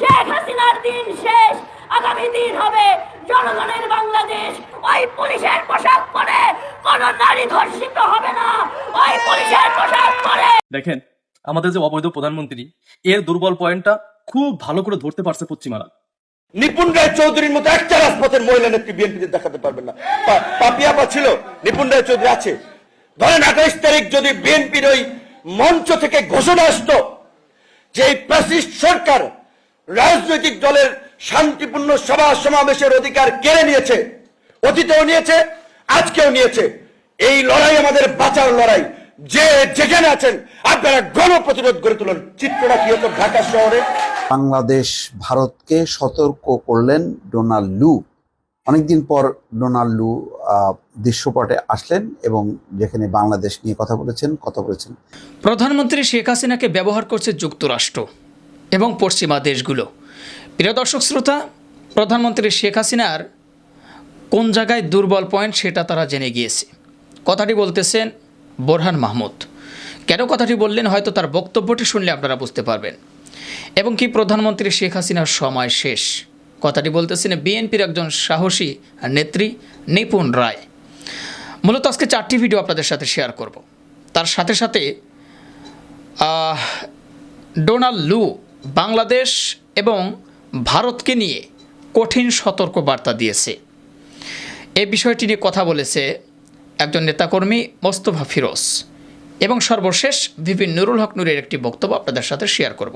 শেখ হাসিনার দিন শেষ। আগামী দিন হবে জনগণের বাংলাদেশ। ওই পুলিশের পোশাক পরে কোন নারী ধর্ষিত হবে না। ওই পুলিশের পোশাক পরে দেখেন আমাদের যে অবৈধ প্রধানমন্ত্রী এর দুর্বল পয়েন্টটা খুব ভালো করে ধরতে পারছে পশ্চিমারা। নিপুণ রায় চৌধুরীর মতো একটা রাজপথের মহিলা নেত্রী বিএনপিতে দেখাতে পারবেন না। পা- পাপিয়াপা ছিল নিপুণ রায় চৌধুরী আছে। ধরেন আঠাইশ তারিখ যদি বিএনপির ওই মঞ্চ থেকে ঘোষণা আসতো যে এই ফ্যাসিস্ট সরকার রাজনৈতিক দলের শান্তিপূর্ণ সভা সমাবেশের অধিকার কেড়ে নিয়েছে অতীতেও নিয়েছে আজকেও নিয়েছে। এই লড়াই আমাদের বাঁচার লড়াই। যে যেখানে আছেন আপনারা গণপ্রতিরোধ গড়ে তুলুন। চিত্রটা কি হতো ঢাকা শহরে? বাংলাদেশ ভারতকে সতর্ক করলেন ডোনাল্ড লু। অনেকদিন পর ডোনাল্ড লু আহ, দৃশ্যপটে আসলেন এবং যেখানে বাংলাদেশ নিয়ে কথা বলেছেন কথা বলেছেন। প্রধানমন্ত্রী শেখ হাসিনাকে ব্যবহার করছে যুক্তরাষ্ট্র। এবং পশ্চিমা দেশগুলো। প্রিয় দর্শক শ্রোতা, প্রধানমন্ত্রী শেখ হাসিনার কোন জায়গায় দুর্বল পয়েন্ট সেটা তারা জেনে গিয়েছে। কথাটি বলতেছেন বোরহান মাহমুদ। কেন কথাটি বললেন হয়তো তার বক্তব্যটি শুনলে আপনারা বুঝতে পারবেন। এবং কি প্রধানমন্ত্রী শেখ হাসিনার সময় শেষ। কথাটি বলতেছেন বিএনপির একজন সাহসী নেত্রী নিপুণ রায়। মূলত আজকে চারটি ভিডিও আপনাদের সাথে শেয়ার করব। তার সাথে সাথে ডোনাল্ড লু বাংলাদেশ এবং ভারতকে নিয়ে কঠিন সতর্ক বার্তা দিয়েছে। এ বিষয়টি নিয়ে কথা বলেছে একজন নেতাকর্মী মোস্তফা ফিরোজ এবং সর্বশেষ ভিপি নুরুল হক নুরের একটি বক্তব্য আপনাদের সাথে শেয়ার করব।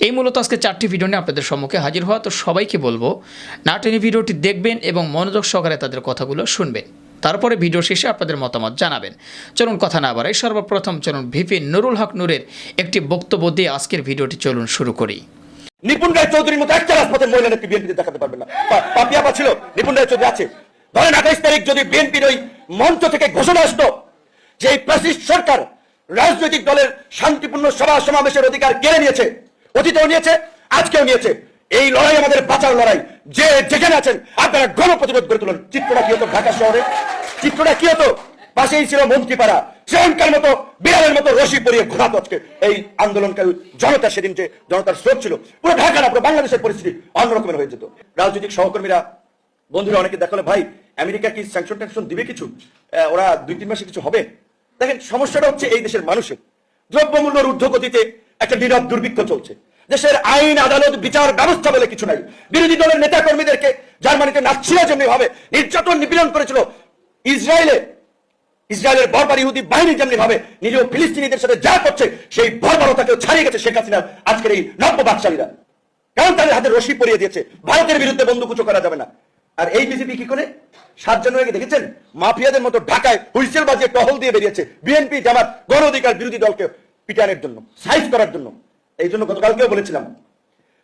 এই মূলত আজকে চারটি ভিডিও নিয়ে আপনাদের সম্মুখে হাজির হওয়া, তো সবাইকে বলব, না টেনে ভিডিওটি দেখবেন এবং মনোযোগ সহকারে তাদের কথাগুলো শুনবেন। তারপরে ভিডিও শেষে আপনাদের মতামত জানাবেন। চলুন কথা না বাড়াই, সর্বপ্রথম চলুন ভিপি নুরুল হক নুরের একটি বক্তব্য দিয়ে আজকের ভিডিওটি চলুন শুরু করি। নিপুণ রায় চৌধুরীর মতো একটা মহিলা নেত্রী দেখাতে পারবেন না। নিপুণ রায় চৌধুরী আছে। ধরেন আঠাইশ তারিখ যদি বিএনপির ওই মঞ্চ থেকে ঘোষণা আসতো যে এই সরকার রাজনৈতিক দলের শান্তিপূর্ণ সভা সমাবেশের অধিকার কেড়ে নিয়েছে, অতীতেও নিয়েছে, আজকেও নিয়েছে। এই লড়াই আমাদের বাঁচার লড়াই। যে যেখানে আছেন, আপনারা গণপ্রতিরোধ গড়ে তুলুন। চিত্রটা কি হতো ঢাকা শহরে? চিত্রটা কি হতো? পাশেই ছিল মন্ত্রীপাড়া। সেখানকার মতো বিড়ালের মতো রশি পরিয়ে ঘোরাতো আজকে। এই আন্দোলনকারী জনতা সেদিন যে জনতার স্রোত ছিল, পুরো ঢাকা না, পুরো বাংলাদেশের পরিস্থিতি অন্যরকমের হয়ে যেত। রাজনৈতিক সহকর্মীরা, বন্ধুরা অনেকে দেখাল ভাই, আমেরিকা কি স্যাংশন ট্যাংশন দিবে কিছু? ওরা দুই, তিন মাসে কিছু হবে? দেখেন, সমস্যাটা হচ্ছে এই দেশের মানুষের। দ্রব্যমূল্যের ঊর্ধ্বগতিতে একটা নীরব দুর্ভিক্ষ চলছে। দেশের আইন, আদালত, বিচার ব্যবস্থা বলে কিছু নাই। বিরোধী দলের নেতা কর্মীদেরকে জার্মানিতে নাচ্ছিরা যেমনি ভাবে নির্যাতন নিপীড়ন করেছিল, ইসরায়েলে, ইসরায়েলের বর্বর ইহুদি বাহিনী যেমনি ভাবে নিজেও ফিলিস্তিনিদের সাথে যা করছে, সেই বর্বরতাকেও ছাড়িয়ে গেছে শেখ হাসিনার আজকের এই নব্য বাকশালীরা কারণ তাদের হাতে রশি পরিয়ে দিয়েছে। ভারতের বিরুদ্ধে বন্দুকুচো করা যাবে না। আর এই বিজেপি কি করে? সাত জানুয়ারি দেখেছেন? মাফিয়াদের মতো ঢাকায় হুইসেল বাজিয়ে টহল দিয়ে বেরিয়েছে বিএনপি জামাত গণ অধিকার বিরোধী দলকে পিটানের জন্য, সাইজ করার জন্য। এই জন্য গতকালকেও বলেছিলাম,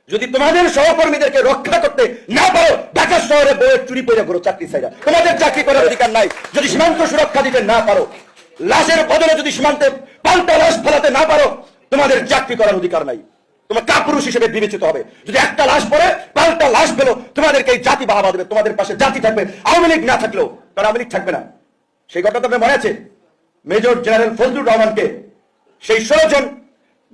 যদি তোমাদের সহকর্মীদেরকে রক্ষা করতে না পারো, ঢাকা শহরে বইয়ের চুরি পয়সা করো চাকরি চাইরা তোমাদের চাকরি করার অধিকার নাই, যদি সীমান্ত সুরক্ষা দিতে না পারো, লাশের বদলে যদি সীমান্তে পাল্টা লাশ ফেলাতে না পারো, তোমাদের চাকরি করার অধিকার নাই। তোমার কাপুরুষ হিসেবে বিবেচিত হবে। যদি একটা লাশ পরে পাল্টা লাশ পেল, তোমাদেরকে এই জাতি বাহাবা দেবে, তোমাদের পাশে জাতি থাকবে, আওয়ামী লীগ না থাকলেও কারণ আওয়ামী লীগ থাকবে না। সেই কথা তো মনে আছে? মেজর জেনারেল ফজলুর রহমানকে, সেই ষোলো জন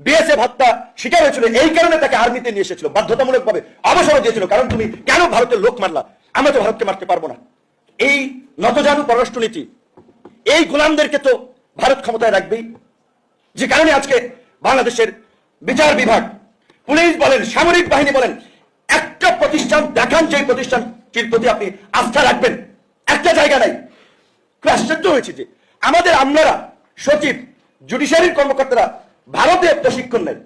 বিএসএফ হত্যা শিকার হয়েছিল, এই কারণে তাকে আর্মিতে নিয়ে এসেছিল বাধ্যতামূলক ভাবে অবসর দিয়েছিল, কারণ তুমি কেন ভারতের লোক মারলা? আমরা তো ভারতকে মারতে পারব না। এই নতজানু পররাষ্ট্রনীতি, এই গোলামদেরকে তো ভারত ক্ষমতায় রাখবেই। যে কারণে আজকে বাংলাদেশের বিচার বিভাগ, পুলিশ বলেন, সামরিক বাহিনী বলেন, একটা প্রতিষ্ঠান দেখান যে প্রতিষ্ঠানটির প্রতি আপনি আস্থা রাখবেন। একটা জায়গা নাই। আশ্চর্য হয়েছে যে আমাদের আমলারা সচিব জুডিশিয়ারির কর্মকর্তারা ভারতে প্রশিক্ষণ নেয়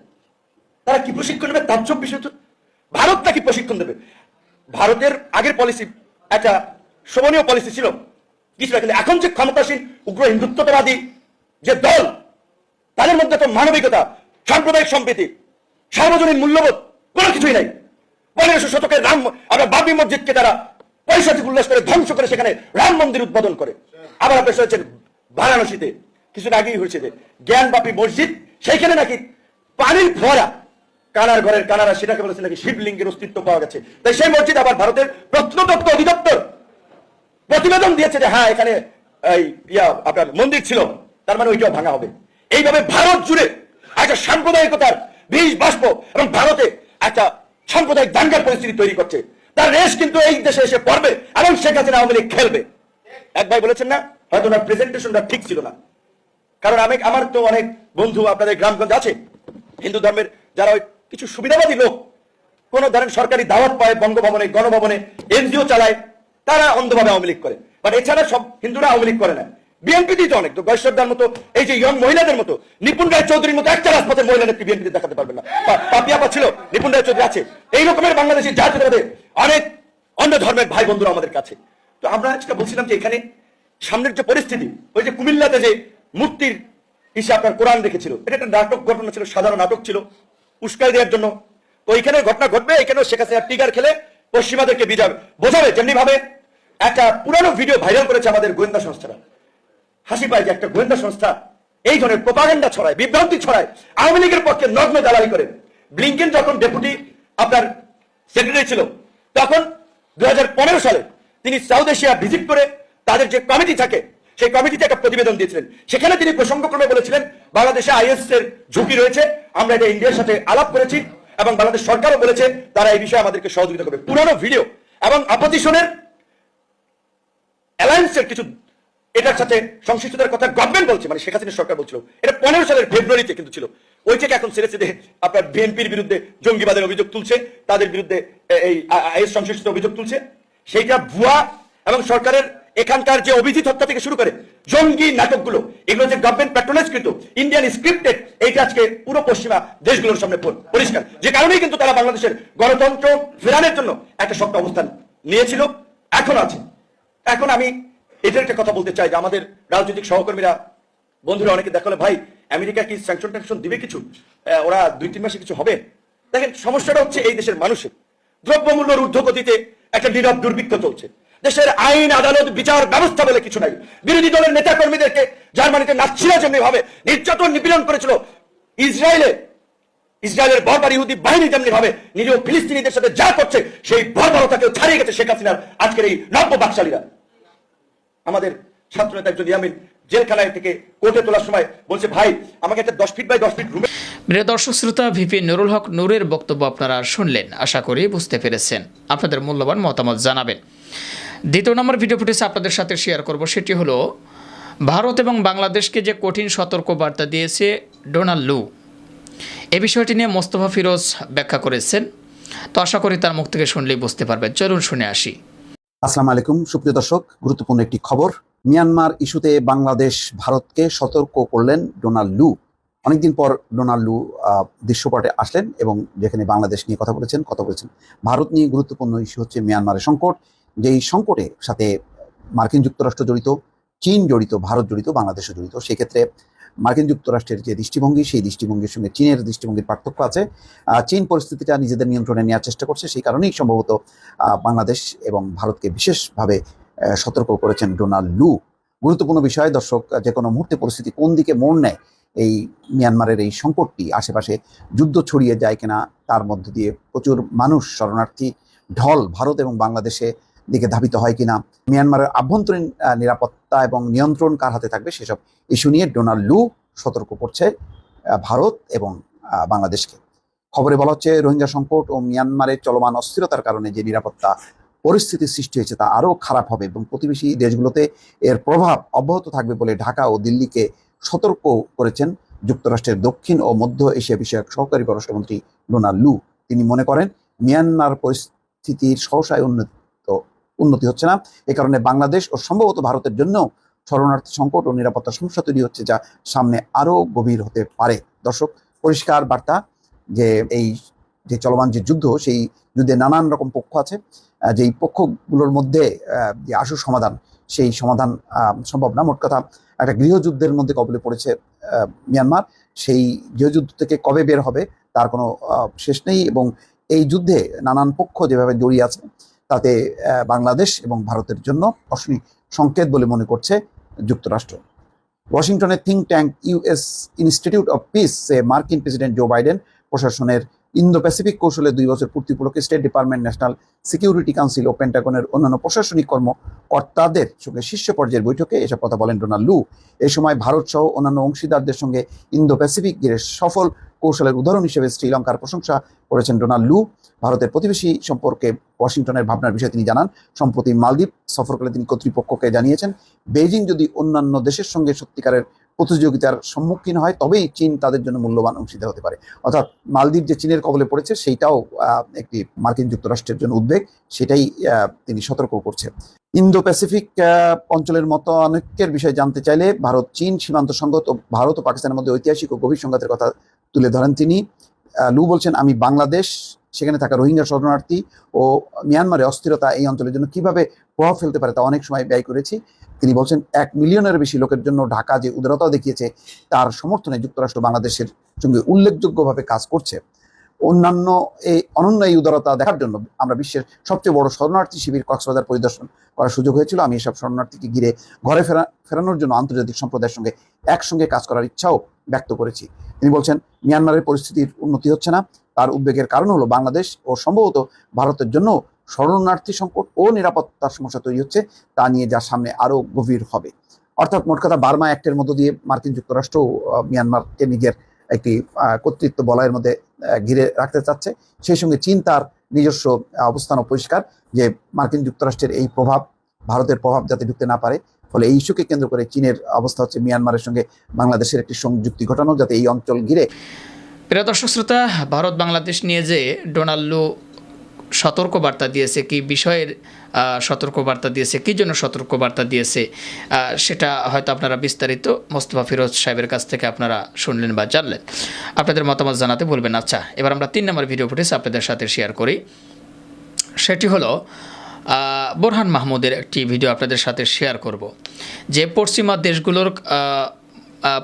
তারা কি প্রশিক্ষণ নেবে? তাজ্জব বিষয় তো ভারত নাকি প্রশিক্ষণ দেবে? ভারতের আগের পলিসি একটা শোভনীয় পলিসি ছিল। কিছু কিন্তু এখন? যে ক্ষমতাসীন, উগ্র, হিন্দুত্ববাদী যে দল, তাদের মধ্যে তো মানবিকতা, সাম্প্রদায়িক সম্প্রীতি, সার্বজনীন মূল্যবোধ, কোনো কিছুই নাই। পনেরোশো শতকের রাম আমরা বাবরি মসজিদকে তারা পয়সাটি উল্লাস করে ধ্বংস করে সেখানে রাম মন্দির উদ্বোধন করে। আবার আপনি শুনেছেন, বারাণসীতে কিছুদিন আগেই হয়েছে যে জ্ঞানবাপী মসজিদ সেইখানে নাকি পানির ফোয়ারা কানার ঘরের কানারা, সেটাকে বলেছে নাকি শিবলিঙ্গের অস্তিত্ব পাওয়া গেছে। তাই সেই মসজিদ আবার ভারতের প্রত্নতত্ত্ব অধিদপ্তর প্রতিবেদন দিয়েছে যে হ্যাঁ এখানে আপনার মন্দির ছিল, তার মানে ওইটাও ভাঙা হবে। এইভাবে ভারত জুড়ে একটা সাম্প্রদায়িকতার বীজ বাষ্প এবং ভারতে একটা সাম্প্রদায়িক দাঙ্গার পরিস্থিতি তৈরি করছে। তার রেশ কিন্তু এই দেশে এসে পড়বে এবং শেখ হাসিনা আওয়ামী লীগ খেলবে। এক ভাই বলেছেন না, হয়তো প্রেজেন্টেশনটা ঠিক ছিল না। কারণ আমি আমার তো অনেক বন্ধু আপনাদের গ্রামগঞ্জ আছে। হিন্দু ধর্মের যারা ওই কিছু সুবিধাবাদী লোক, কোন ধরেন সরকারি দাওয়াত পায় বঙ্গভবনে, গণভবনে, এনজিও চালায়, তারা অন্ধভাবে আওয়ামী লীগ করে। বাট এছাড়া সব হিন্দুরা আওয়ামী লীগ করে না। বিএনপিতে তো অনেক। তো গৈশ্বরদার মতো, এই যে ইয়ং মহিলাদের মতো, নিপুণ রায় চৌধুরীর মতো একটা রাজপথের মহিলা নেত্রী বিএনপিতে দেখাতে পারবেন না। পাপিয়াপা ছিল, নিপুণ রায় চৌধুরী আছে। এই রকমের বাংলাদেশের জাতীয়তাবাদে অনেক অন্য ধর্মের ভাই বন্ধুরা আমাদের কাছে। তো আমরা আজকে বলছিলাম যে এখানে সামনের যে পরিস্থিতি, ওই যে কুমিল্লাতে যে মূর্তির হিসেবে আপনার কোরআন রেখেছিল। এটা একটা নাটক ঘটনা ছিল, সাধারণ নাটক ছিল উস্কাই দেওয়ার জন্য। তো এখানে ঘটনা ঘটবে এখানেও শেখ হাসিনা টিগার খেলে পশ্চিমাদেরকে বিজাবে বোঝাবে যেমনি ভাবে একটা পুরানো ভিডিও ভাইরাল করেছে আমাদের গোয়েন্দা সংস্থারা। হাসি পায় যে একটা গোয়েন্দা সংস্থা এই ধরনের প্রপাগান্ডা ছড়ায়, বিভ্রান্তি ছড়ায়, আওয়ামী লীগের পক্ষে নগ্ন দালালি করে। ব্লিংকেন যখন ডেপুটি আপনার সেক্রেটারি ছিল, তখন দু হাজার পনেরো সালে তিনি সাউথ এশিয়া ভিজিট করে তাদের যে কমিটি থাকে সেই কমিটিতে একটা প্রতিবেদন দিয়েছিলেন। সেখানে তিনি প্রসঙ্গক্রমে বলেছিলেন, বাংলাদেশে আইএস এর ঝুঁকি রয়েছে, আমরা এটা ইন্ডিয়ার সাথে আলাপ করেছি এবং বাংলাদেশ সরকারও বলেছে তারা এই বিষয়ে আমাদেরকে সহযোগিতা করবে। পুরানো ভিডিও এবং অপোজিশনের অ্যালায়েন্সের কিছু এটার সাথে সংশ্লিষ্টতার কথা গভর্নমেন্ট বলছে মানে শেখ হাসিনা সরকার বলছিল। এটা পনেরো সালের ফেব্রুয়ারিতে কিন্তু ছিল। ওই থেকে এখন ছেড়েছে যে আপনার বিএনপির বিরুদ্ধে জঙ্গিবাদের অভিযোগ তুলছে, তাদের বিরুদ্ধে এই আইএস সংশ্লিষ্ট অভিযোগ তুলছে। সেইটা ভুয়া এবং সরকারের এখানকার যে অভিজিৎ হত্যা থেকে শুরু করে জঙ্গি নাটকগুলো, এগুলো যে গভর্নমেন্ট প্যাট্রোনাইজ কৃত ইন্ডিয়ান স্ক্রিপ্টেড এইটা আজকে পুরো পশ্চিমা দেশগুলোর সামনে পরিষ্কার। যে কারণেই কিন্তু তারা বাংলাদেশের গণতন্ত্র ফেরানোর জন্য একটা শক্ত অবস্থান নিয়েছিল, এখন আছে। এখন আমি এটার একটা কথা বলতে চাই যে আমাদের রাজনৈতিক সহকর্মীরা, বন্ধুরা অনেকে দেখালে, ভাই, আমেরিকা কি স্যাংশন ট্যাংশন দিবে কিছু? ওরা দুই তিন মাসে কিছু হবে? দেখেন, সমস্যাটা হচ্ছে এই দেশের মানুষের। দ্রব্যমূল্যের ঊর্ধ্বগতিতে একটা নীরব দুর্ভিক্ষ চলছে। দেশের আইন, আদালত, বিচার ব্যবস্থা বলে কিছু নাই। বিরোধী দলের নেতা কর্মীদেরকে জার্মানিতে নাচ্ছিরা যেমনি ভাবে নির্যাতন নিপীড়ন করেছিল। ইসরায়েলে, ইসরায়েলের বর্বর ইহুদি বাহিনী যেমনি ভাবে নিরীহ ফিলিস্তিনিদের সাথে যা করছে, সেই বর্বরতাকেও ছাড়িয়ে গেছে শেখ হাসিনার আজকের এই নব্য বাকশালীরা। আমাদের ছাত্র নেতা একজন ইয়ামিন জেলখানায় থেকে কোর্টে তোলার সময় বলছে, ভাই, আমাকে একটা দশ ফিট বাই দশ ফিট রুমে প্রিয় দর্শক, শ্রোতা, ভিপি নুরুল হক নূরের বক্তব্য আপনারা শুনলেন। আশা করি বুঝতে পেরেছেন। আপনাদের মূল্যবান মতামত জানাবেন। দ্বিতীয় নম্বর ভিডিও ফুটেজ আপনাদের সাথে শেয়ার করব, সেটি হলো, ভারত এবং বাংলাদেশকে যে কঠিন সতর্ক বার্তা দিয়েছে ডোনাল্ড লু, এ বিষয়টি নিয়ে মোস্তফা ফিরোজ ব্যাখ্যা করেছেন। তো আশা করি তার মুখ থেকে শুনলেই বুঝতে পারবেন। চলুন শুনে আসি। আসসালামু আলাইকুম, সুপ্রিয় দর্শক, গুরুত্বপূর্ণ একটি খবর। মিয়ানমার ইস্যুতে বাংলাদেশ ভারতকে সতর্ক করলেন ডোনাল্ড লু। অনেকদিন পর ডোনাল্ড লু দৃশ্যপটে আসলেন এবং যেখানে বাংলাদেশ নিয়ে কথা বলেছেন কথা বলেছেন। ভারত নিয়ে গুরুত্বপূর্ণ ইস্যু হচ্ছে মিয়ানমারের সংকট। যেই সংকটের সাথে মার্কিন যুক্তরাষ্ট্র জড়িত, চীন জড়িত, ভারত জড়িত, বাংলাদেশও জড়িত, সেক্ষেত্রে মার্কিন যুক্তরাষ্ট্রের যে দৃষ্টিভঙ্গি, সেই দৃষ্টিভঙ্গির সঙ্গে চীনের দৃষ্টিভঙ্গির পার্থক্য আছে। চীন পরিস্থিতিটা নিজেদের নিয়ন্ত্রণে নেওয়ার চেষ্টা করছে। সেই কারণেই সম্ভবত বাংলাদেশ এবং ভারতকে বিশেষভাবে সতর্ক করেছেন ডোনাল্ড লু। গুরুত্বপূর্ণ বিষয়, দর্শক যে কোনো মুহূর্তে পরিস্থিতি কোন দিকে মোড় নেয়, এই মিয়ানমারের এই সংকটটি, আশেপাশে যুদ্ধ ছড়িয়ে যায় কিনা, তার মধ্য দিয়ে প্রচুর মানুষ শরণার্থী, ঢল ভারত এবং বাংলাদেশে দিকে ধাবিত হয় কিনা, মিয়ানমারের আভ্যন্তরীণ নিরাপত্তা এবং নিয়ন্ত্রণ কার হাতে থাকবে সেসব ইস্যু নিয়ে ডোনাল্ড লু সতর্ক করছে ভারত এবং বাংলাদেশকে। খবরে বলা হচ্ছে, রোহিঙ্গা সংকট ও মিয়ানমারের চলমান অস্থিরতার কারণে যে নিরাপত্তা পরিস্থিতির সৃষ্টি হয়েছে তা আরও খারাপ হবে এবং প্রতিবেশী দেশগুলোতে এর প্রভাব অব্যাহত থাকবে বলে ঢাকা ও দিল্লিকে সতর্ক করেছেন যুক্তরাষ্ট্রের দক্ষিণ ও মধ্য এশিয়া বিষয়ক সহকারী পররাষ্ট্রমন্ত্রী ডোনাল্ড লু। তিনি মনে করেন, মিয়ানমার পরিস্থিতির সহসায় উন্নত উন্নতি হচ্ছে না। এ কারণে বাংলাদেশ ও সম্ভবত ভারতের জন্য শরণার্থী সংকট ও নিরাপত্তা সমস্যা তৈরি হচ্ছে যা সামনে আরও গভীর হতে পারে। দর্শক, পরিষ্কার বার্তা যে এই যে চলমান যে যুদ্ধ, সেই যুদ্ধে নানান রকম পক্ষ আছে। যেই পক্ষগুলোর মধ্যে যে আশু সমাধান, সেই সমাধান সম্ভব না। মোট কথা, একটা গৃহযুদ্ধের মধ্যে কবলে পড়েছে মিয়ানমার। সেই গৃহযুদ্ধ থেকে কবে বের হবে, তার কোনো শেষ নেই এবং এই যুদ্ধে নানান পক্ষ যেভাবে জড়িয়ে আছে তাতে বাংলাদেশ এবং ভারতের জন্য অশনি সংকেত বলে মনে করছে যুক্তরাষ্ট্র। ওয়াশিংটনের think tank US institute of peace মার্কিন প্রেসিডেন্ট জো বাইডেন প্রশাসনের ইন্দো প্যাসিফিক কৌশলে দুই বছর পূর্তি উপলক্ষে state department national security council ও পেন্টাগনের অন্যান্য প্রশাসনিক কর্মকর্তাদের সঙ্গে শীর্ষ পর্যায়ের বৈঠকে এসব কথা বলেন ডোনাল্ড লু। এই সময় ভারত সহ অন্যান্য অংশীদারদের সঙ্গে ইন্দো প্যাসিফিক ঘিরে সফল কৌশলের উদাহরণ হিসেবে শ্রীলঙ্কার প্রশংসা করেছেন ডোনাল্ড লু। ভারতের প্রতিবেশী সম্পর্কে ওয়াশিংটনের ভাবনার বিষয়ে তিনি জানান, সম্প্রতি মালদ্বীপ সফরকালে তিনি কর্তৃপক্ষকে জানিয়েছেন, বেইজিং যদি অন্যান্য দেশের সঙ্গে সত্যিকারের প্রতিযোগিতার সম্মুখীন হয়, তবেই চীন তাদের জন্য মূল্যবান অংশীদার হতে পারে। অর্থাৎ মালদ্বীপ যে চীনের কবলে পড়েছে, সেইটাও একটি মার্কিন যুক্তরাষ্ট্রের জন্য উদ্বেগ, সেটাই তিনি সতর্ক করছে ইন্দো প্যাসিফিক অঞ্চলের মতো অনেকের বিষয়ে জানতে চাইলে ভারত, চীন সীমান্ত সংঘাত ও ভারত ও পাকিস্তানের মধ্যে ঐতিহাসিক ও গভীর সংঘাতের কথা তুলে ধরেন তিনি। লু বলছেন, আমি বাংলাদেশ, সেখানে থাকা রোহিঙ্গা শরণার্থী ও মিয়ানমারে অস্থিরতা এই অঞ্চলের জন্য কীভাবে প্রভাব ফেলতে পারে তা অনেক সময় ব্যয় করেছি। তিনি বলছেন, এক মিলিয়নের বেশি লোকের জন্য ঢাকা যে উদারতা দেখিয়েছে, তার সমর্থনে যুক্তরাষ্ট্র বাংলাদেশের সঙ্গে উল্লেখযোগ্যভাবে কাজ করছে। অন্যান্য এই অনন্য এই উদারতা দেখার জন্য আমরা বিশ্বের সবচেয়ে বড় শরণার্থী শিবির কক্সবাজার পরিদর্শন করার সুযোগ হয়েছিল। আমি এসব শরণার্থীকে ঘিরে ঘরে ফেরা, ফেরানোর জন্য আন্তর্জাতিক সম্প্রদায়ের সঙ্গে একসঙ্গে কাজ করার ইচ্ছাও ব্যক্ত করেছি। তিনি বলছেন, মিয়ানমারের পরিস্থিতির উন্নতি হচ্ছে না। তার উদ্বেগের কারণ হলো বাংলাদেশ ও সম্ভবত ভারতের জন্য শরণার্থী সংকট ও নিরাপত্তার সমস্যা তৈরি হচ্ছে তা নিয়ে যা সামনে আরও গভীর হবে। অর্থাৎ মোট কথা, বার্মা অ্যাক্টের মধ্য দিয়ে মার্কিন যুক্তরাষ্ট্র মিয়ানমারকে নিজের একটি কর্তৃত্ব বলয়ের মধ্যে ঘিরে রাখতে চাচ্ছে। সেই সঙ্গে চীন তার নিজস্ব অবস্থানও পরিষ্কার যে মার্কিন যুক্তরাষ্ট্রের এই প্রভাব, ভারতের প্রভাব যাতে ঢুকতে না পারে। ফলে এই ইস্যুকে কেন্দ্র করে চীনের অবস্থা হচ্ছে মিয়ানমারের সঙ্গে বাংলাদেশের একটি সংযুক্তি ঘটানো যাতে এই অঞ্চল ঘিরে। প্রিয় দর্শক শ্রোতা ভারত বাংলাদেশ নিয়ে যে ডোনাল্ডো সতর্ক বার্তা দিয়েছে, কি বিষয়ের আহ, সতর্ক বার্তা দিয়েছে। কী জন্য সতর্কবার্তা দিয়েছে? সেটা হয়তো আপনারা বিস্তারিত মোস্তফা ফিরোজ সাহেবের কাছ থেকে আপনারা শুনলেন বা জানলেন। আপনাদের মতামত জানাতে বলবেন আচ্ছা এবার আমরা তিন নম্বর ভিডিও ফুটেজ আপনাদের সাথে শেয়ার করি। সেটি হলো বোরহান মাহমুদের একটি ভিডিও আপনাদের সাথে শেয়ার করব। যে পশ্চিমা দেশগুলোর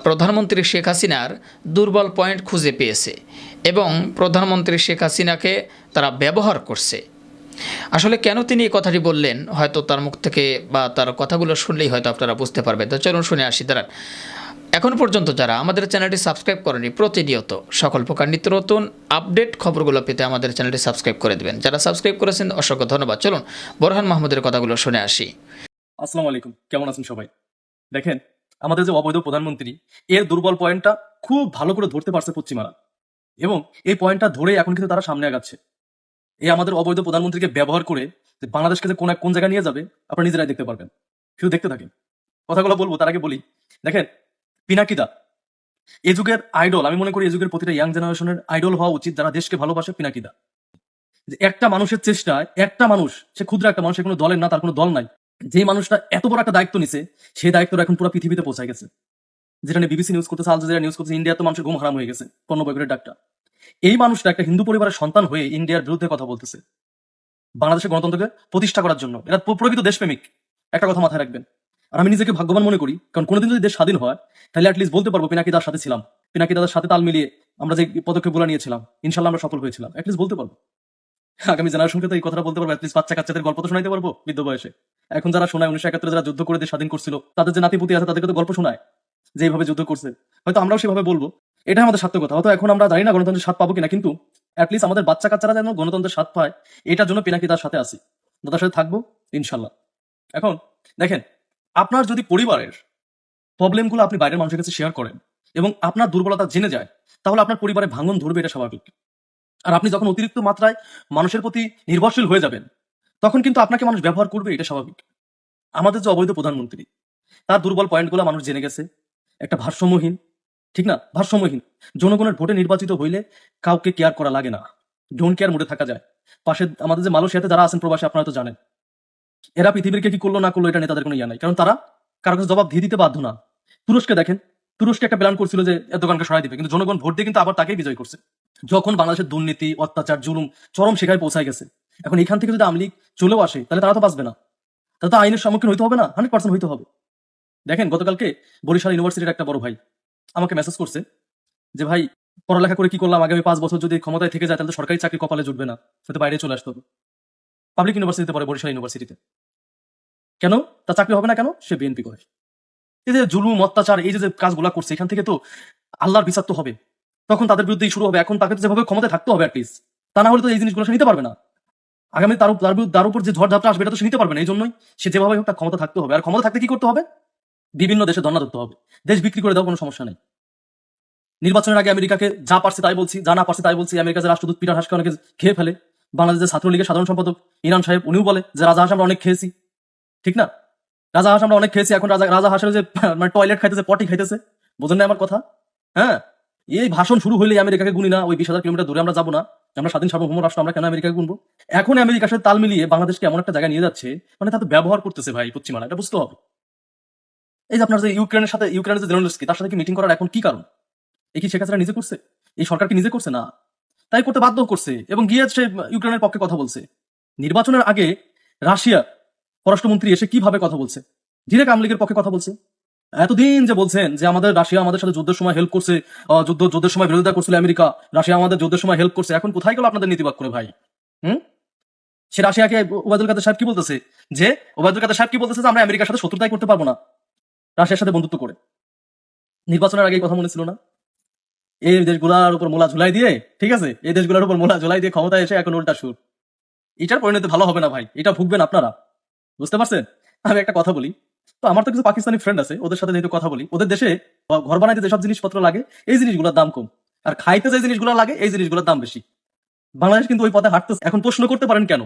প্রধানমন্ত্রী শেখ হাসিনার দুর্বল পয়েন্ট খুঁজে পেয়েছে এবং প্রধানমন্ত্রী শেখ হাসিনাকে তারা ব্যবহার করছে। আসলে কেন তিনি এই কথাটি বললেন? হয়তো তার মুখ থেকে বা তার কথাগুলো শুনলেই হয়তো আপনারা বুঝতে পারবেন। তো চলুন শুনে আসি, দাঁড়ান। এখন পর্যন্ত যারা আমাদের চ্যানেলটি সাবস্ক্রাইব করেনি, প্রতিনিয়ত সকল প্রকার নিত্য নতুন আপডেট খবরগুলো পেতে আমাদের চ্যানেলটি সাবস্ক্রাইব করে দেবেন। যারা সাবস্ক্রাইব করেছেন, অসংখ্য ধন্যবাদ। চলুন, বোরহান মাহমুদের কথাগুলো শুনে আসি। আসসালামু আলাইকুম। কেমন আছেন সবাই? দেখেন, আমাদের যে অবৈধ প্রধানমন্ত্রী, এর দুর্বল পয়েন্টটা খুব ভালো করে ধরতে পারছে পশ্চিমারা। এবং এই পয়েন্টটা ধরে এখন কিন্তু তারা সামনে আগাচ্ছে। এই আমাদের অবৈধ প্রধানমন্ত্রীকে ব্যবহার করে যে বাংলাদেশকে যে কোন এক- কোন জায়গায় নিয়ে যাবে, আপনারা নিজেরাই দেখতে পারবেন। শুধু দেখতে থাকেন। কথাগুলো বলব, তার আগে বলি। দেখেন, পিনাকিদা। এ যুগের আইডল আমি মনে করি এ যুগের প্রতিটা ইয়াং জেনারেশনের আইডল হওয়া উচিত যারা দেশকে ভালোবাসে, পিনাকিদা। যে একটা মানুষের চেষ্টায়, একটা মানুষ, সে ক্ষুদ্র একটা মানুষ কোনো দলের না, তার কোনো দল নাই। যে মানুষটা এত বড় একটা দায়িত্ব নিছে, সেই দায়িত্বটা এখন পুরো পৃথিবীতে পৌঁছায় গেছে। যেটা নিয়ে বিবিসি নিউজ করতেছে আল জাজিরা নিউজ করতেছে ইন্ডিয়া তো মানুষের ঘুম হারাম হয়ে গেছে পণ্য বয়কটের ডাকটা। এই মানুষটা একটা হিন্দু পরিবারের সন্তান হয়ে ইন্ডিয়ার বিরুদ্ধে কথা বলতেছে। বাংলাদেশের গণতন্ত্রকে প্রতিষ্ঠা করার জন্য। এরা প্রকৃত দেশপ্রেমিক। একটা কথা মাথায় রাখবেন। আর আমি নিজেকে ভাগ্যবান মনে করি, কারণ কোনোদিন যদি দেশ স্বাধীন হয়, তাহলে অ্যাটলিস্ট বলতে পারব পিনাকি দার সাথে ছিলাম। পিনাকি দাদার সাথে তাল মিলিয়ে আমরা যে পদক্ষেপগুলো নিয়েছিলাম, ইনশাল্লাহ আমরা সফল হয়েছিলাম। অ্যাটলিস্ট বলতে পারব। আগামী জেনারেশনকে তো এই কথাটা বলতে পারব অ্যাটলিস্ট বাচ্চা কাচ্চাদের গল্প তো শোনাইতে পারব বৃদ্ধ বয়সে। এখন যারা শোনায়, উনিশশো একাত্তরে যারা যুদ্ধ করে দেশ স্বাধীন করছিল, তাদের যে নাতিপুতি আছে, তাদেরকে তো গল্প শোনায়, যে এইভাবে যুদ্ধ করছে। হয়তো আমরাও সেভাবে বলব। এটা আমাদের সার্থকতা হয়তো এখন আমরা জানি না গণতন্ত্রের স্বাদ পাবো কিনা, কিন্তু অ্যাটলিস্ট আমাদের বাচ্চা কাচ্চারা যেন গণতন্ত্রের স্বাদ পায়, এটার জন্য পিনাকি তার সাথে আসি দাদার সাথে থাকব, ইনশাল্লাহ। এখন দেখেন, আপনার যদি পরিবারের প্রবলেমগুলো আপনি বাইরের মানুষের কাছে শেয়ার করেন এবং আপনার দুর্বলতা জেনে যায়, তাহলে আপনার পরিবারে ভাঙন ধরবে এটা স্বাভাবিক। আর আপনি যখন অতিরিক্ত মাত্রায় মানুষের প্রতি নির্ভরশীল হয়ে যাবেন, তখন কিন্তু আপনাকে মানুষ ব্যবহার করবে, এটা স্বাভাবিক। আমাদের যে অবৈধ প্রধানমন্ত্রী, তার দুর্বল পয়েন্টগুলো মানুষ জেনে গেছে, একটা ভারসাম্যহীন ঠিক না? ভারসাম্যহীন। জনগণের ভোটে নির্বাচিত হইলে কাউকে কেয়ার করা লাগে না। ডোন্ট কেয়ার মোডে থাকা যায়। পাশে আমাদের যে মালয়েশিয়াতে যারা আছেন প্রবাসী, আপনারা তো জানেন। এরা পৃথিবীকে কি করল, না করল, এটা নিয়ে তাদের কোনো ইয়া নাই। কারণ তারা কারও কাছে জবাব দিয়ে দিতে বাধ্য না। তুরস্কে দেখেন, তুরস্কে একটা প্ল্যান করছিল যে এরদোগানকে সরাই দিবে, কিন্তু জনগণ ভোট দিয়ে কিন্তু আবার তাকেই বিজয় করছে। যখন বাংলাদেশের দুর্নীতি, অত্যাচার, জুলুম, চরম শেখায় পৌঁছায় গেছে, এখন এখান থেকে যদি আমলিগ চলেও আসে, তাহলে তারা তো বাঁচবে না। তাহলে তো আইনের সম্মুখীন হইতে হবে না হান্ড্রেড পার্সেন্ট হইতে হবে। দেখেন, গতকালকে বরিশাল ইউনিভার্সিটির একটা বড় ভাই আমাকে মেসেজ করছে যে, ভাই, পড়ালেখা করে কি করলাম? আগামী পাঁচ বছর যদি ক্ষমতায় থেকে যায়, তাহলে তো সরকারি চাকরি কপালে জুটবে না। হয়তো বাইরে চলে আসতে হবে। পাবলিক ইউনিভার্সিটিতে পড়ে, বরিশাল ইউনিভার্সিটিতে কেন? তার চাকরি হবে না কেন? সে বিএনপি করে। এই যে জুলুম, অত্যাচার, এই যে কাজগুলো করছে, এখান থেকে তো আল্লাহর বিচার তো হবে। তখন তাদের বিরুদ্ধেই শুরু হবে। এখন তাকে তো যেভাবে ক্ষমতায় থাকতে হবে অ্যাটলিস্ট তা না হলে তো এই জিনিসগুলো সে নিতে পারবে না। আগামী তার তার তার উপর যে ঝড় ঝাপটা আসবে, এটা তো সে নিতে পারবে না। এই জন্যই সে যেভাবে হোক তার ক্ষমতা থাকতে হবে। আর ক্ষমতা থাকতে কি করতে হবে? বিভিন্ন দেশে ধর্ণা ধরতে হবে। দেশ বিক্রি করে দেওয়ার কোনো সমস্যা নেই। নির্বাচনের আগে আমেরিকাকে যা পারছে তাই বলছি, যা না পারছে তাই বলছি। আমেরিকা যে রাষ্ট্রদূত পিটার হাসকে অনেকে খেয়ে ফেলে। বাংলাদেশের ছাত্রলীগের সাধারণ সম্পাদক ইরান সাহেব, উনিও বলে যে রাজা হাঁস আমরা অনেক খেয়েছি। ঠিক না? রাজা হাঁস আমরা অনেক খেয়েছি, এখন রাজা রাজা হাঁসের যে মানে টয়লেট খাইতেছে, পটি খাইতেছে। বোঝেন না আমার কথা? হ্যাঁ? এই ভাষণ শুরু হলেই আমেরিকাকে গুনি না, ওই বিশ হাজার কিলোমিটার দূরে আমরা যাব না। আমরা স্বাধীন সার্বভৌম রাষ্ট্র, আমরা কেন আমেরিকাকে গুনবো? এখন আমেরিকার সাথে তাল মিলিয়ে বাংলাদেশকে এমন একটা জায়গায় নিয়ে যাচ্ছে মানে তাতে ব্যবহার করতেছে ভাই পশ্চিমারা, এটা বুঝতে হবে। এই যে আপনার যে ইউক্রেনের সাথে, ইউক্রেনের যে জেনোলস্কি তার সাথে কি মিটিং করার এখন কি কারণ? এই কি শেখ নিজে করছে? এই সরকার কি নিজে করছে না? তাই করতে বাধ্য করছে এবং গিয়ে সে ইউক্রেনের পক্ষে কথা বলছে। নির্বাচনের আগে রাশিয়া পররাষ্ট্রমন্ত্রী এসে কীভাবে কথা বলছে? ডিরেক্ট আওয়ামী লীগের পক্ষে কথা বলছে। এতদিন যে বলছেন যে আমাদের, রাশিয়া আমাদের সাথে যুদ্ধের সময় হেল্প করছে যুদ্ধ, যুদ্ধের সময় বিরোধিতা করছিল আমেরিকা, রাশিয়া আমাদের যুদ্ধের সময় হেল্প করছে। এখন কোথায় গেল আপনাদের নীতিবাদ করে ভাই? হুম? সে রাশিয়াকে ওবায়দুল কাদের সাহেব কি বলতেছে? যে, ওবায়দুল কাদের সাহেব কি বলতেছে যে আমরা আমেরিকার সাথে শত্রুতাই করতে পারব না। রাশিয়ার সাথে বন্ধুত্ব করে। নির্বাচনের আগে কথা মনে ছিল না। এই দেশগুলার উপর মোলা ঝুলাই দিয়ে, ঠিক আছে? এই দেশগুলোর উপর মোলা ঝুলাই দিয়ে ক্ষমতায় এসে এখন উল্টা সুর। এটার পরিণতি ভালো হবে না ভাই, এটা ভুগবেন আপনারা। বুঝতে পারছেন? আমি একটা কথা বলি। তো আমার তো কিছু পাকিস্তানি ফ্রেন্ড আছে, ওদের সাথে যেহেতু কথা বলি, ওদের দেশে ঘর বানাইতে যেসব জিনিসপত্র লাগে, এই জিনিসগুলোর দাম কম। আর খাইতে যে জিনিসগুলো লাগে, এই জিনিসগুলোর দাম বেশি। বাংলাদেশ কিন্তু ওই পথে হাঁটতেছে। এখন প্রশ্ন করতে পারেন কেন?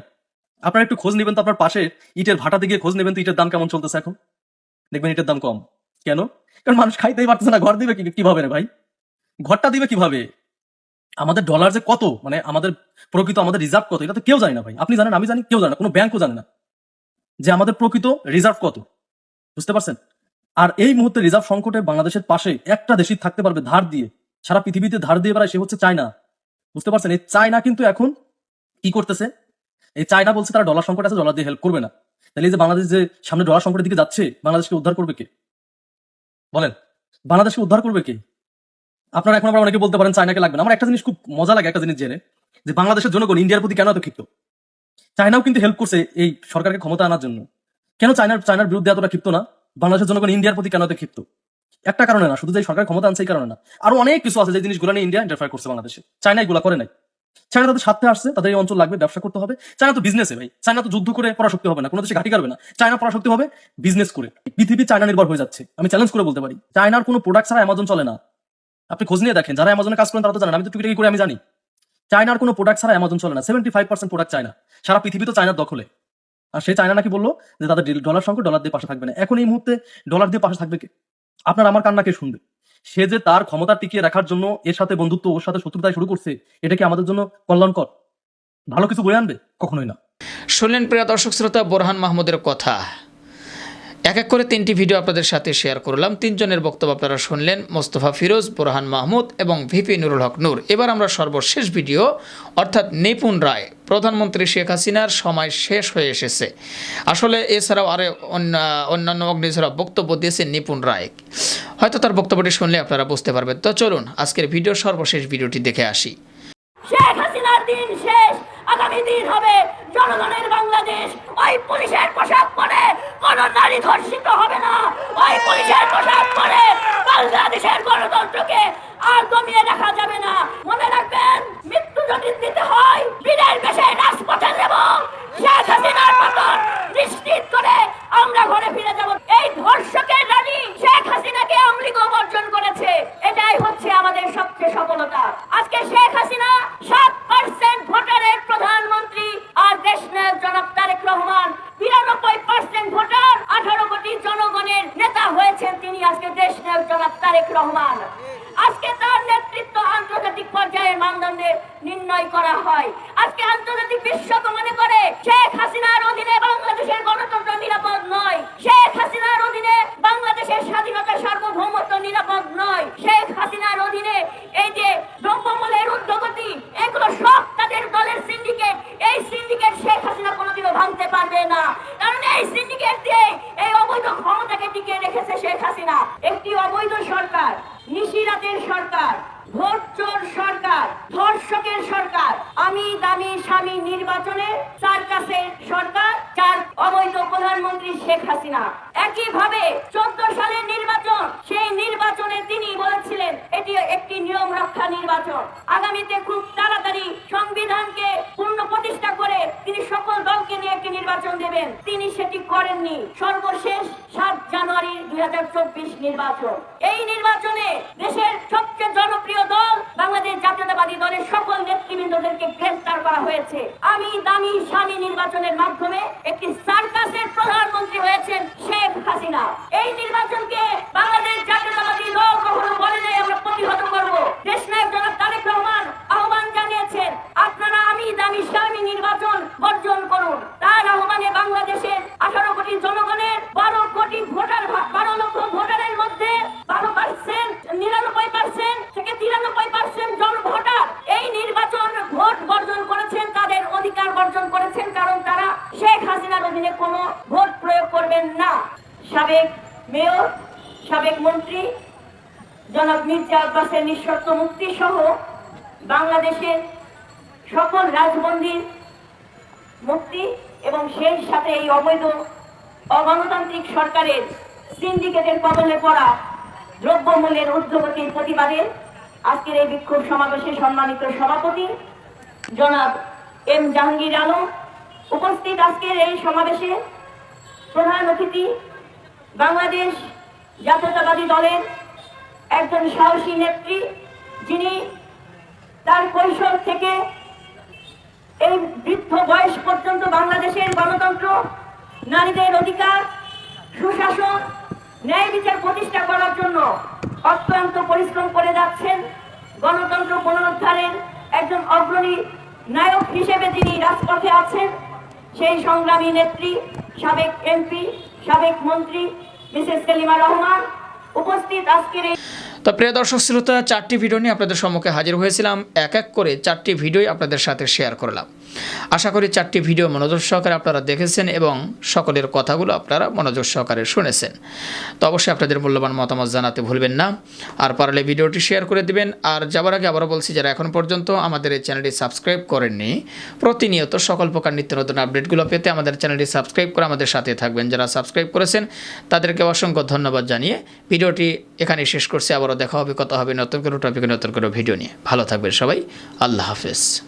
আপনারা একটু খোঁজ নেবেন তো আপনার পাশে, ইটের ভাটাতে গিয়ে খোঁজ নেবেন তো ইটের দাম কেমন চলতেছে এখন? দেখবেন এটার দাম কম। কেন? কারণ মানুষ খাইতেই পারতেছে না, ঘর দিবে কীভাবে রে ভাই? ঘরটা দিবে কীভাবে? আমাদের ডলার যে কত? মানে আমাদের প্রকৃত আমাদের রিজার্ভ কত? এটা তো কেউ জানে না ভাই। আপনি জানেন, আমি জানি, কেউ জানে না, কোনো ব্যাংকও জানে না। যে আমাদের প্রকৃত রিজার্ভ কত? বুঝতে পারছেন? আর এই মুহূর্তে রিজার্ভ সংকটে বাংলাদেশের পাশে একটা দেশই থাকতে পারবে ধার দিয়ে। সারা পৃথিবীতে ধার দিয়ে বেড়ায় সে হচ্ছে চায়না। বুঝতে পারছেন? এই চায়না কিন্তু এখন কি করতেছে? এই চায়না বলছে তারা ডলার সংকট আছে ডলার দিয়ে হেল্প করবে না। তাহলে এই যে বাংলাদেশ যে সামনে ডলার সংকটের দিকে যাচ্ছে, বাংলাদেশকে উদ্ধার করবে কে? বলেন, বাংলাদেশকে উদ্ধার করবে কে? আপনারা এখন আবার অনেকে বলতে পারেন চায়নাকে লাগবে না। আমার একটা জিনিস খুব মজা লাগে একটা জিনিস জেনে, যে বাংলাদেশের জনগণ ইন্ডিয়ার প্রতি কেন এত ক্ষিপ্ত চায়নাও কিন্তু হেল্প করছে এই সরকারকে ক্ষমতা আনার জন্য। কেন চায়নার চায়নার বিরুদ্ধে এতটা ক্ষিপ্ত না? বাংলাদেশের জনগণ ইন্ডিয়ার প্রতি কেন এত ক্ষিপ্ত? একটা কারণে না, শুধু যে সরকার ক্ষমতা আনছে এই কারণে না। আরও অনেক কিছু আছে যে জিনিসগুলো নিয়ে ইন্ডিয়া ইন্টারফায়ার করছে বাংলাদেশে। চায়না এগুলো করে নাই। চায়না তাদের স্বার্থে আসছে, তাদের এই অঞ্চল লাগবে, ব্যবসা করতে হবে। চায়না তো বিজনেসে ভাই। চায়না তো যুদ্ধ করে পরাশক্তি হবে না, কোনো দেশে ঘাটি কাটবে না। চায়না পরাশক্তি হবে বিজনেস করে। পৃথিবী চায়না নির্ভর হয়ে যাচ্ছে। আমি চ্যালেঞ্জ করে বলতে পারি। চায়নার কোনো প্রোডাক্ট ছাড়া অ্যামাজন চলে না। আপনি খোঁজ নিয়ে দেখেন, যারা অ্যামাজনে কাজ করেন তারা তো জানেন, আমি তো টুকিটাকি করে আমি জানি। চায়নার কোনো প্রোডাক্ট ছাড়া অ্যামাজন চলে না। Seventy five percent product China. সারা পৃথিবী তো চায়নার দখলে। আর সেই চায়না নাকি বলল যে তাদের ডলার সংকট ডলার দিয়ে পাশে থাকবে না। এখন এই মুহূর্তে ডলার দিয়ে পাশে থাকবে কে? আপনার আমার কান্না কে শুনবে? সে যে তার ক্ষমতা টিকিয়ে রাখার জন্য এর সাথে বন্ধুত্ব, ওর সাথে শত্রুতায় শুরু করছে, এটা কি আমাদের জন্য কল্যাণকর? ভালো কিছু বয়ে আনবে? কখনোই না। শুনলেন প্রিয় দর্শক শ্রোতা, বোরহান মাহমুদের কথা। এক এক করে তিনটি ভিডিও আপনাদের সাথে শেয়ার করলাম। তিনজনের বক্তব্য আপনারা শুনলেন, মোস্তফা ফিরোজ, বোরহান মাহমুদ এবং ভিপি নুরুল হক নূর। এবার আমরা সর্বশেষ ভিডিও, অর্থাৎ নিপুণ রায়, প্রধানমন্ত্রী শেখ হাসিনার সময় শেষ হয়ে এসেছে। আসলে এছাড়াও আরে অন্য- অন্যান্য অগ্নি ছাড়াও বক্তব্য দিয়েছে নিপুণ রায়। হয়তো তার বক্তব্যটি শুনলে আপনারা বুঝতে পারবেন। তো চলুন, আজকের ভিডিওর সর্বশেষ ভিডিওটি দেখে আসি। শেখ হাসিনার দিন শেষ। আগামী দিন হবে জনগণের বাংলাদেশ, ওই পুলিশের পোশাক পরে কোন নারী ধর্ষিত হবে না। ওই পুলিশের পোশাক পরে বাংলাদেশের গণতন্ত্রকে আর দমিয়ে রাখা যাবে না। মনে রাখবেন, মৃত্যু যদি দিতে হয়, বীরের বেশে রাজপথে নেব। শেখ হাসিনার পতন নিশ্চিত করে আমরা ঘরে ফিরে যাব। এই ধর্ষকের রানী শেখ হাসিনাকে আমলিগ বর্জন করেছে। এটাই হচ্ছে আমাদের সবচেয়ে সফলতা। আজকে শেখ হাসিনা সাত পার্সেন্ট ভোটারের প্রধানমন্ত্রী আর দেশ নায়ক জনাব তারেক রহমান বিরানব্বই পার্সেন্ট ভোটার আঠারো কোটি জনগণের নেতা হয়েছেন তিনি আজকে দেশ নায়ক জনাব তারেক রহমান আজকে তার নেতৃত্ব আন্তর্জাতিক পর্যায়ের মানদণ্ডে নির্ণয় করা হয় আজকে আন্তর্জাতিক বিশ্ব মনে করে শেখ হাসিনার অধীনে বাংলাদেশের গণতন্ত্র নিরাপদ নয় শেখ হাসিনার অধীনে বাংলাদেশের স্বাধীনতা সার্বভৌমত্ব নিরাপদ নয় শেখ হাসিনার অধীনে এই যে দ্রব্যমূল্যের ঊর্ধ্বগতি এগুলো সব তাদের দলের সিন্ডিকেট এই সিন্ডিকেট শেখ হাসিনা কোনোদিনও ভাঙতে পারবে না কারণ এই সিন্ডিকেট দিয়ে এই অবৈধ ক্ষমতাকে টিকিয়ে রেখেছে শেখ হাসিনা একটি অবৈধ সরকার নিশিরাতের সরকার ভোট চোর সরকার ধর্ষকের সরকার। আমি দামি স্বামী নির্বাচনে কাছে সরকার চার অবৈধ প্রধানমন্ত্রী শেখ হাসিনা। একইভাবে চোদ্দ সালের নির্বাচন, সেই নির্বাচনে তিনি বলেছিলেন, এটি একটি নিয়ম রক্ষা নির্বাচন। আগামীতে খুব তাড়াতাড়ি সংবিধানকে পূর্ণ প্রতিষ্ঠা করে তিনি সকল দলকে নিয়ে একটি নির্বাচন দেবেন। তিনি সেটি করেননি। সর্বশেষ সাত জানুয়ারি দুই নির্বাচন। এই নির্বাচনে দেশের সবচেয়ে জনপ্রিয় দল বাংলাদেশ জাতীয়তাবাদী দলের সকল নেতৃবৃন্দদেরকে গ্রেফতার করা হয়েছে। আমি দামি স্বামী নির্বাচনের মাধ্যমে একটি সার্কাসের প্রধানমন্ত্রী হয়েছেন শেখ হাসিনা। এই নির্বাচনকে বাংলাদেশ জাতীয়তাবাদী দল কখনো বলে নাই আমরা প্রতিহত করব দেশ নায়ক জনাব তারেক রহমান আহ্বান জানিয়েছেন আপনারা আমি দামি স্বামী নির্বাচন বর্জন করুন তার আহ্বানে বাংলাদেশের আঠারো কোটি জনগণের বারো কোটি ভোটার বারো লক্ষ ভোটারের মধ্যে বারো পার্সেন্ট নিরানব্বই পার্সেন্ট থেকে তিরানব্বই পার্সেন্ট জন ভোটার এই নির্বাচন ভোট বর্জন করেছেন তাদের অধিকার বর্জন করেছেন কারণ তারা শেখ হাসিনার অধীনে কোনো ভোট প্রয়োগ করবেন না সাবেক মেয়র সাবেক মন্ত্রী জনাব আব্বাসের নিঃশর্ত মুক্তি সহ বাংলাদেশের সকল রাজবন্দির মুক্তি এবং সেই সাথে এই অবৈধ অগণতান্ত্রিক সরকারের সিন্ডিকেটের কবলে পড়া দ্রব্যমূল্যের ঊর্ধ্বগতির প্রতিবাদে আজকের এই বিক্ষোভ সমাবেশে সম্মানিত সভাপতি জনাব এম জাহাঙ্গীর আলম উপস্থিত আজকের এই সমাবেশে প্রধান অতিথি বাংলাদেশ জাতীয়তাবাদী দলের একজন সাহসী নেত্রী, যিনি তার কৈশোর থেকে এই বৃদ্ধ বয়স পর্যন্ত বাংলাদেশের গণতন্ত্র, নারীদের অধিকার, সুশাসন, ন্যায় বিচার প্রতিষ্ঠা করার জন্য অত্যন্ত পরিশ্রম করে যাচ্ছেন। গণতন্ত্র পুনরুদ্ধারের একজন অগ্রণী নায়ক হিসেবে যিনি রাজপথে আছেন। সেই সংগ্রামী নেত্রী, সাবেক এমপি, সাবেক মন্ত্রী, মিসেস সেলিমা রহমান, উপস্থিত আজকের এই তো প্রিয় দর্শক শ্রোতা, চারটি ভিডিও নিয়ে আপনাদের সম্মুখে হাজির হয়েছিলাম। এক এক করে চারটি ভিডিওই আপনাদের সাথে শেয়ার করলাম। আশা করি চারটি ভিডিও মনোযোগ সহকারে আপনারা দেখেছেন এবং সকলের কথাগুলো আপনারা মনোযোগ সহকারে শুনেছেন। তো অবশ্যই আপনাদের মূল্যবান মতামত জানাতে ভুলবেন না। আর পারলে ভিডিওটি শেয়ার করে দিবেন। আর যাবার আগে আবারও বলছি, যারা এখন পর্যন্ত আমাদের এই চ্যানেলটি সাবস্ক্রাইব করেননি, প্রতিনিয়ত সকল প্রকার নিত্য নতুন আপডেটগুলো পেতে আমাদের চ্যানেলটি সাবস্ক্রাইব করে আমাদের সাথে থাকবেন। যারা সাবস্ক্রাইব করেছেন, তাদেরকে অসংখ্য ধন্যবাদ জানিয়ে ভিডিওটি এখানে শেষ করছি। আবারও দেখা হবে, কথা হবে নতুন করে টপিকে নতুন করে ভিডিও নিয়ে। ভালো থাকবেন সবাই। আল্লাহ হাফেজ।